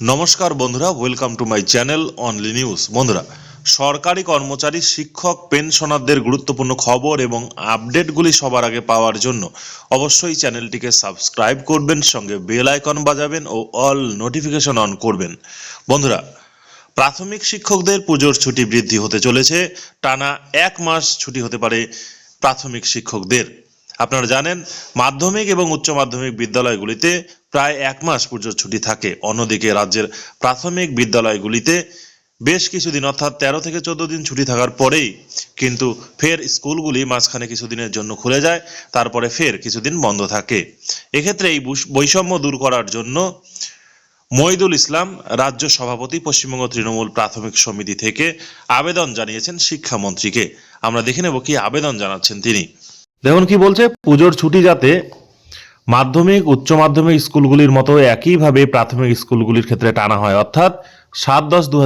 নমস্কার বন্ধুরা welcome to my channel only news বন্ধুরা, সরকারি কর্মচারী, শিক্ষক, পেনশনারদের গুরুত্বপূর্ণ খবর এবং আপডেটগুলি সবার আগে পাওয়ার জন্য অবশ্যই চ্যানেলটিকে সাবস্ক্রাইব করবেন, সঙ্গে বেল আইকন বাজাবেন ও অল নোটিফিকেশন অন করবেন। বন্ধুরা, প্রাথমিক শিক্ষকদের পুজোর ছুটি বৃদ্ধি হতে চলেছে। টানা এক মাস ছুটি হতে পারে প্রাথমিক শিক্ষকদের। আপনারা জানেন, মাধ্যমিক এবং উচ্চ মাধ্যমিক বিদ্যালয়গুলিতে প্রায় এক মাস পুজোর ছুটি থাকে। অন্যদিকে রাজ্যের প্রাথমিক বিদ্যালয়গুলিতে বেশ কিছুদিন, অর্থাৎ তেরো থেকে চোদ্দ দিন ছুটি থাকার পরেই কিন্তু ফের স্কুলগুলি মাঝখানে কিছুদিনের জন্য খুলে যায়, তারপরে ফের কিছুদিন বন্ধ থাকে। এক্ষেত্রে এই বৈষম্য দূর করার জন্য মইদুল ইসলাম, রাজ্য সভাপতি, পশ্চিমবঙ্গ তৃণমূল প্রাথমিক সমিতি থেকে আবেদন জানিয়েছেন শিক্ষামন্ত্রীকে। আমরা দেখে নেব কি আবেদন জানাচ্ছেন তিনি। দেখুন কি বলছে, পুজোর ছুটি যাতে মাধ্যমিক, উচ্চ মাধ্যমিক স্কুলগুলির মতো একইভাবে প্রাথমিক স্কুলগুলির ক্ষেত্রে টানা হয়। অর্থাৎ সাত দশ দু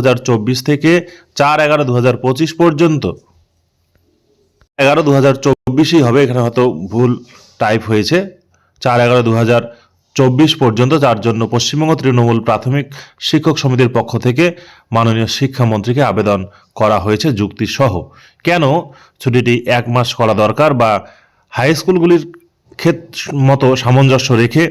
থেকে চার এগারো দু পর্যন্ত। এগারো দু হাজার চব্বিশই হবে, এখানে হয়তো ভুল টাইপ হয়েছে। চার এগারো দু হাজার চব্বিশ পর্যন্ত, যার জন্য পশ্চিমবঙ্গ তৃণমূল প্রাথমিক শিক্ষক সমিতির পক্ষ থেকে মাননীয় শিক্ষামন্ত্রীকে আবেদন করা হয়েছে যুক্তি সহ কেন? ছুটিটি এক মাস করা দরকার বা হাই স্কুলগুলির ক্ষেত মতো সামঞ্জস্য রেখে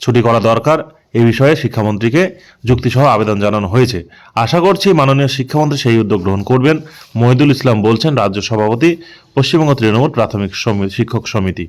ছুটি করা দরকার। এ বিষয়ে শিক্ষামন্ত্রীকে যুক্তিসহ আবেদন জানানো হয়েছে। আশা করছি মাননীয় শিক্ষামন্ত্রী সেই উদ্যোগ গ্রহণ করবেন। মহিদুল ইসলাম বলছেন, রাজ্য সভাপতি, পশ্চিমবঙ্গ তৃণমূল প্রাথমিক শিক্ষক সমিতি।